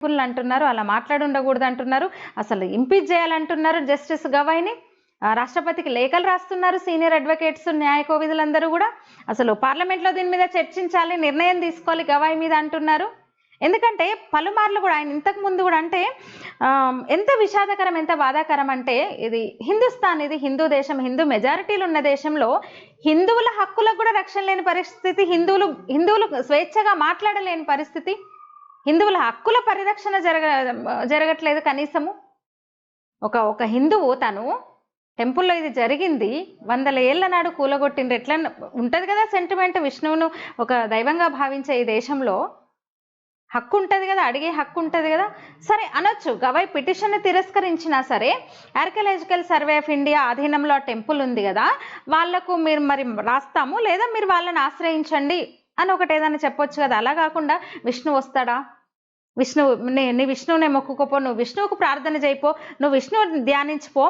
Pull అంటున్నారు అలా మాట్లాడి ఉండకూడదు అంటున్నారు అసలు ఇంపీచ్ చేయాలంటున్నారు జస్టిస్ గవాయిని. ఆ, రాష్ట్రపతికి లేఖలు రాస్తున్నారు సీనియర్ అడ్వకేట్స్ న్యాయకోవిధులందరూ కూడా. అసలు పార్లమెంట్లో దీని మీద చర్చించాలి నిర్ణయం తీసుకోవాలి గవాయి మీద అంటున్నారు. ఎందుకంటే పలుమార్లు కూడా ఆయన ఇంతకు ముందు కూడా అంటే ఎంత విషాదకరం ఎంత బాధాకరం అంటే ఇది హిందుస్థాన్ ఇది హిందూ దేశం హిందూ మెజారిటీలు ఉన్న దేశంలో హిందువుల హక్కులకు కూడా రక్షణ లేని పరిస్థితి హిందువులు హిందువులు స్వేచ్ఛగా మాట్లాడలేని పరిస్థితి. హిందువుల హక్కుల పరిరక్షణ జరగ జరగట్లేదు కనీసము. ఒక ఒక హిందువు తను టెంపుల్లో ఇది జరిగింది వందల ఏళ్ళ నాడు కూలగొట్టిండ్రు. ఎట్లా ఉంటుంది కదా సెంటిమెంట్ విష్ణువును ఒక దైవంగా భావించే ఈ దేశంలో. హక్కు ఉంటుంది కదా అడిగే హక్కు ఉంటుంది కదా. సరే అనొచ్చు. గవై పిటిషన్ తిరస్కరించినా సరే ఆర్కియలాజికల్ సర్వే ఆఫ్ ఇండియా ఆధీనంలో ఆ టెంపుల్ ఉంది కదా వాళ్ళకు మీరు మరి రాస్తాము లేదా మీరు వాళ్ళని ఆశ్రయించండి అని ఒకటి ఏదైనా చెప్పొచ్చు కదా. అలా కాకుండా విష్ణు వస్తాడా? విష్ణువు నీ విష్ణువునే మొక్కుకోపో నువ్వు విష్ణువుకు ప్రార్థన చేయిపో నువ్వు విష్ణువుని ధ్యానించిపో.